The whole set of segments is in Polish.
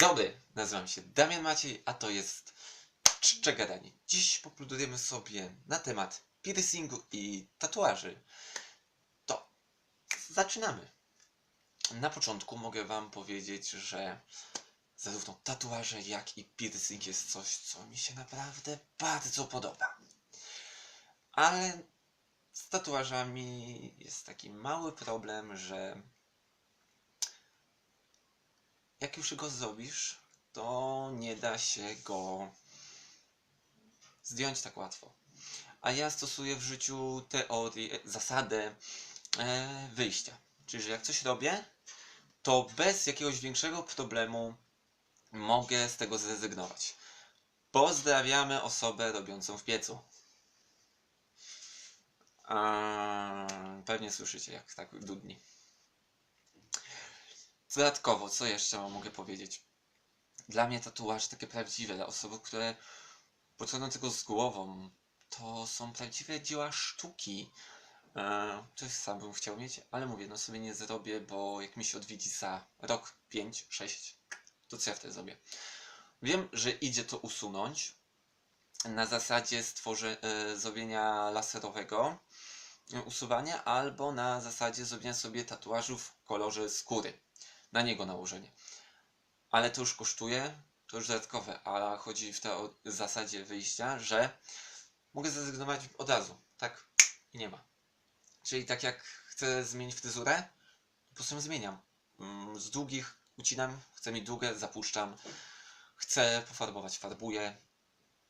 dobry, nazywam się Damian Maciej, a to jest Czcze Gadanie. Dziś popludujemy sobie na temat piercingu i tatuaży. To zaczynamy. Na początku mogę wam powiedzieć, że zarówno tatuaże, jak i piercing jest coś, co mi się naprawdę bardzo podoba. Ale z tatuażami jest taki mały problem, że jak już go zrobisz, to nie da się go zdjąć tak łatwo. A ja stosuję w życiu teorię, zasadę e, wyjścia. Czyli, że jak coś robię, to bez jakiegoś większego problemu mogę z tego zrezygnować. Pozdrawiamy osobę robiącą w piecu. A, pewnie słyszycie, jak tak dudni. Dodatkowo, co jeszcze mogę powiedzieć? Dla mnie tatuaż takie prawdziwe, dla osób, które podchodzą tego z głową, to są prawdziwe dzieła sztuki. E, coś sam bym chciał mieć, ale mówię, no sobie nie zrobię, bo jak mi się odwiedzi za rok, 5, 6, to co ja wtedy zrobię? Wiem, że idzie to usunąć na zasadzie stworzy, e, zrobienia laserowego usuwania, albo na zasadzie zrobienia sobie tatuażu w kolorze skóry na niego nałożenie. Ale to już kosztuje, to już dodatkowe, a chodzi w tej zasadzie wyjścia, że mogę zrezygnować od razu, tak? I nie ma. Czyli tak jak chcę zmienić fryzurę, po prostu zmieniam. Mm, Z długich ucinam, chcę mieć długie, zapuszczam. Chcę pofarbować, farbuję.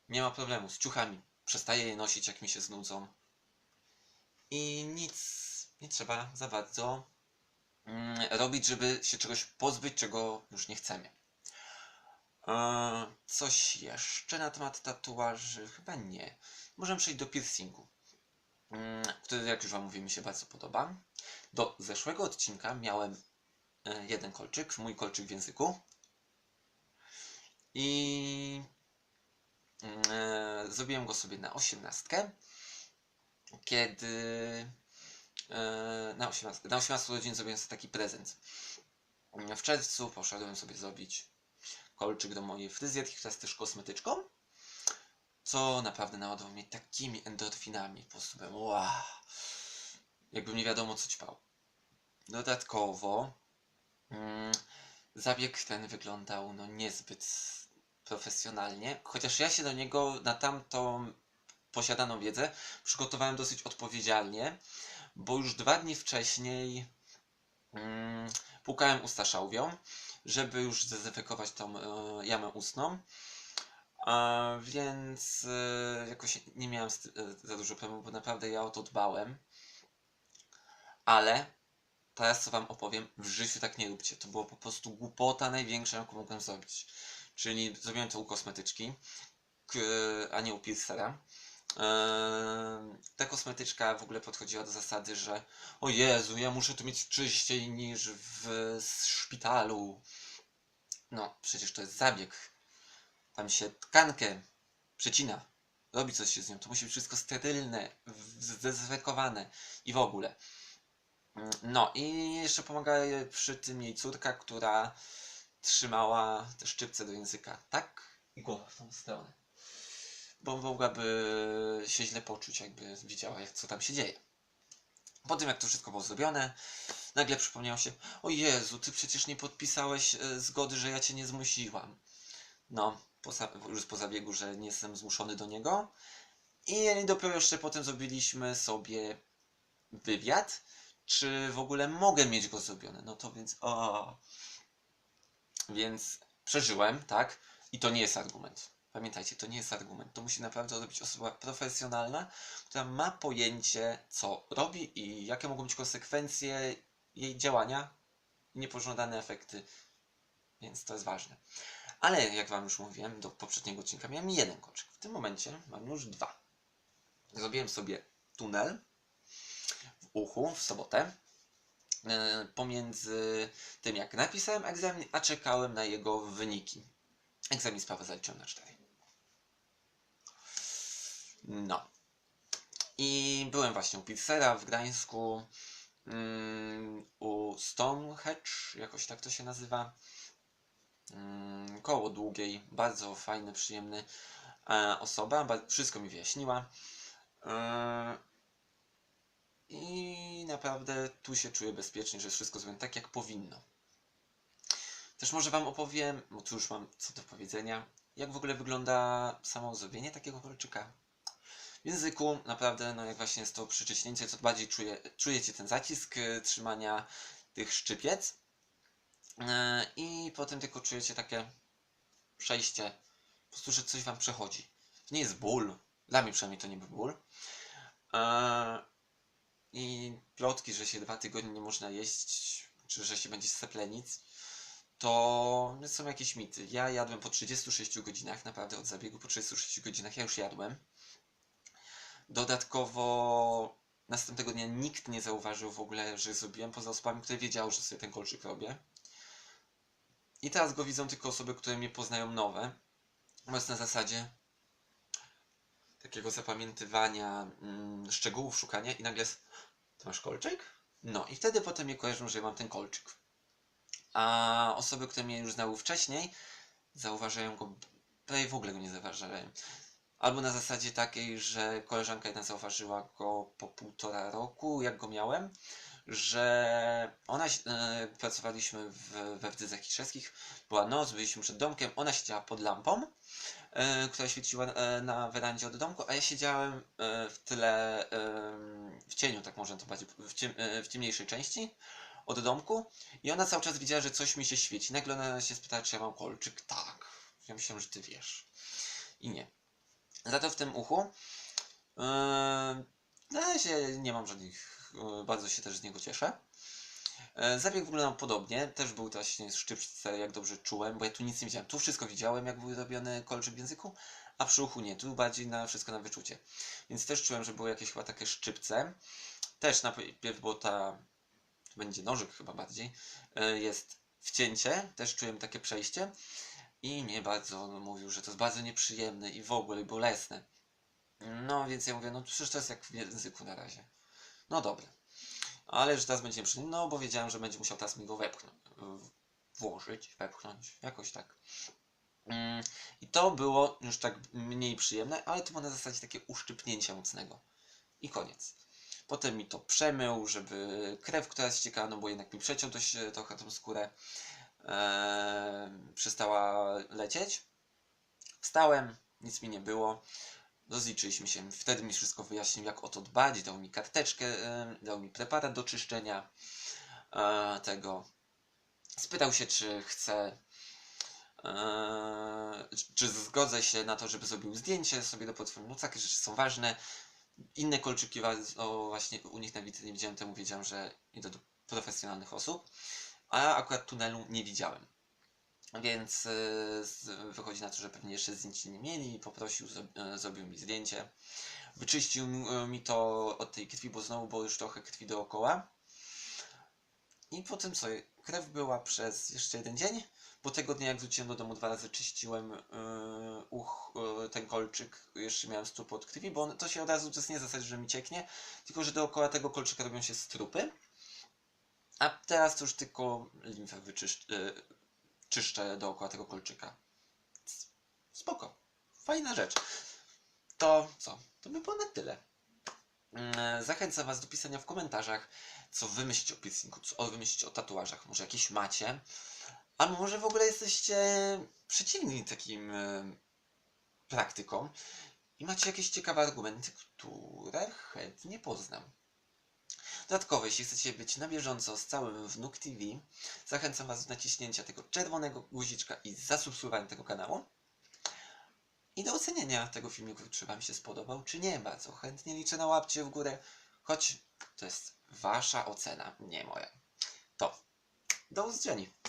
Nie ma problemu z ciuchami. Przestaję je nosić, jak mi się znudzą. I nic nie trzeba za bardzo robić, żeby się czegoś pozbyć, czego już nie chcemy. Eee, coś jeszcze na temat tatuaży? Chyba nie. Możemy przejść do piercingu, mm, który, jak już Wam mówię, mi się bardzo podoba. Do zeszłego odcinka miałem e, jeden kolczyk, mój kolczyk w języku. I mm, e, zrobiłem go sobie na osiemnastkę, kiedy e, na 18, na 18 urodzin zrobiłem sobie taki prezent. W czerwcu poszedłem sobie zrobić kolczyk do mojej fryzjerki, która jest też kosmetyczką, co naprawdę naładowało mnie takimi endorfinami. Po prostu byłem, wow, jakbym nie wiadomo co ćpał. Dodatkowo mm, zabieg ten wyglądał no niezbyt profesjonalnie, chociaż ja się do niego na tamtą posiadaną wiedzę przygotowałem dosyć odpowiedzialnie, bo już dwa dni wcześniej mm, płukałem usta szałwią, żeby już zdezynfekować tą e, jamę ustną. Więc e, jakoś nie miałem e, za dużo problemu, bo naprawdę ja o to dbałem. Ale teraz co wam opowiem, w życiu tak nie róbcie. To była po prostu głupota największa, jaką mogłem zrobić. Czyli zrobiłem to u kosmetyczki, a nie u piercera. Ta kosmetyczka w ogóle podchodziła do zasady, że o Jezu, ja muszę to mieć czyściej niż w szpitalu. No, przecież to jest zabieg. Tam się tkankę przecina. Robi coś się z nią. To musi być wszystko sterylne, zdezynfekowane i w ogóle. No i jeszcze pomagała jej przy tym jej córka, która trzymała te szczypce do języka. Tak? I głowa w tą stronę. Bo mogłaby się źle poczuć, jakby widziała, jak co tam się dzieje. Po tym, jak to wszystko było zrobione, nagle przypomniało się, o Jezu, ty przecież nie podpisałeś e, zgody, że ja cię nie zmusiłam. No, po, za- już po zabiegu, że nie jestem zmuszony do niego. I dopiero jeszcze potem zrobiliśmy sobie wywiad, czy w ogóle mogę mieć go zrobione. No to więc, o. Więc przeżyłem, tak? I to nie jest argument. Pamiętajcie, to nie jest argument. To musi naprawdę robić osoba profesjonalna, która ma pojęcie, co robi i jakie mogą być konsekwencje jej działania i niepożądane efekty. Więc to jest ważne. Ale jak Wam już mówiłem, do poprzedniego odcinka miałem jeden kolczyk. W tym momencie mam już dwa. Zrobiłem sobie tunel w uchu w sobotę. e, Pomiędzy tym, jak napisałem egzamin, a czekałem na jego wyniki. Egzamin sprawę zaliczyłem na 4. No. I byłem właśnie u Pizzera w Gdańsku, mm, u Stonehenge, jakoś tak to się nazywa. Mm, koło długiej, bardzo fajny, przyjemny e, osoba, ba- wszystko mi wyjaśniła. E, I naprawdę tu się czuję bezpiecznie, że wszystko zrobione tak, jak powinno. Też może Wam opowiem, bo tu już mam co do powiedzenia, jak w ogóle wygląda samo zrobienie takiego kolczyka. W języku naprawdę, no jak właśnie jest to przyciśnięcie, co bardziej czuje, czujecie ten zacisk e, trzymania tych szczypiec e, i potem tylko czujecie takie przejście, po prostu, że coś Wam przechodzi. To nie jest ból, dla mnie przynajmniej to nie był ból. I plotki, że się dwa tygodnie nie można jeść, czy że się będzie seplenic, to są jakieś mity. Ja jadłem po 36 godzinach, naprawdę od zabiegu po 36 godzinach, ja już jadłem. Dodatkowo następnego dnia nikt nie zauważył w ogóle, że zrobiłem, poza osobami, które wiedziały, że sobie ten kolczyk robię. I teraz go widzą tylko osoby, które mnie poznają nowe. Jest na zasadzie takiego zapamiętywania mm, szczegółów, szukania i nagle jest, to masz kolczyk? No i wtedy potem mnie kojarzą, że mam ten kolczyk. A osoby, które mnie już znały wcześniej, zauważają go, prawie w ogóle go nie zauważają. Albo na zasadzie takiej, że koleżanka jedna zauważyła go po półtora roku, jak go miałem, że ona, e, pracowaliśmy w, we Wdzyzach Kiszewskich, była noc, byliśmy przed domkiem, ona siedziała pod lampą, e, która świeciła e, na werandzie od domku, a ja siedziałem e, w tyle, em, w cieniu, tak można to bardziej, w, ciem, e, w ciemniejszej części od domku i ona cały czas widziała, że coś mi się świeci. Nagle ona się spytała, czy ja mam kolczyk. Tak. Ja myślałem, że ty wiesz. I nie. Za to w tym uchu yy, na razie nie mam żadnych, yy, bardzo się też z niego cieszę. Yy, zabieg wyglądał podobnie, też był właśnie szczypce, jak dobrze czułem, bo ja tu nic nie widziałem. Tu wszystko widziałem, jak był robiony kolczyk w języku, a przy uchu nie, tu bardziej na wszystko na wyczucie. Więc też czułem, że były jakieś chyba takie szczypce. Też najpierw było ta, to będzie nożyk chyba bardziej, yy, jest wcięcie, też czułem takie przejście. I mnie bardzo on mówił, że to jest bardzo nieprzyjemne i w ogóle bolesne. No więc ja mówię, no przecież to jest jak w języku na razie. No dobra. Ale że teraz będzie nieprzyjemne, no bo wiedziałem, że będzie musiał teraz mi go wepchnąć. Włożyć, wepchnąć, jakoś tak. Mm, I to było już tak mniej przyjemne, ale to było na zasadzie takie uszczypnięcia mocnego. I koniec. Potem mi to przemył, żeby krew, która ściekała, no bo jednak mi przeciął dość e, trochę tą skórę, e, przestała lecieć. Wstałem, nic mi nie było. Rozliczyliśmy się. Wtedy mi wszystko wyjaśnił, jak o to dbać. Dał mi karteczkę, e, dał mi preparat do czyszczenia tego. Spytał się, czy chcę, czy zgodzę się na to, żeby zrobił zdjęcie sobie do portfela. No takie rzeczy są ważne. Inne kolczyki o, właśnie u nich na witrynie widziałem, temu wiedziałem, że idę do profesjonalnych osób. A akurat tunelu nie widziałem. Więc z- wychodzi na to, że pewnie jeszcze zdjęć nie mieli. Poprosił, y, zrobił mi zdjęcie. Wyczyścił mi- mi to od tej krwi, bo znowu było już trochę krwi dookoła. I potem co? Krew była przez jeszcze jeden dzień. Bo tego dnia, jak wróciłem do domu, dwa razy czyściłem y, uch, y, ten kolczyk. Jeszcze miałem strup od krwi, bo on, to się od razu, to jest nie zasadzie, że mi cieknie, tylko że dookoła tego kolczyka robią się strupy. A teraz to już tylko limfę wyczyszczę. czyszczę dookoła tego kolczyka. Spoko. Fajna rzecz. To co? To by było na tyle. Mm, Zachęcam Was do pisania w komentarzach, co wy myślicie o piercingu, co wy myślicie o tatuażach. Może jakieś macie? Albo może w ogóle jesteście przeciwni takim e, praktykom i macie jakieś ciekawe argumenty, które chętnie poznam. Dodatkowo, jeśli chcecie być na bieżąco z całym Wnuk TV, zachęcam Was do naciśnięcia tego czerwonego guziczka i zasubskrybowania tego kanału. I do ocenienia tego filmiku, czy Wam się spodobał, czy nie. Bardzo chętnie liczę na łapcie w górę, choć to jest Wasza ocena, nie moja. To do usłyszenia.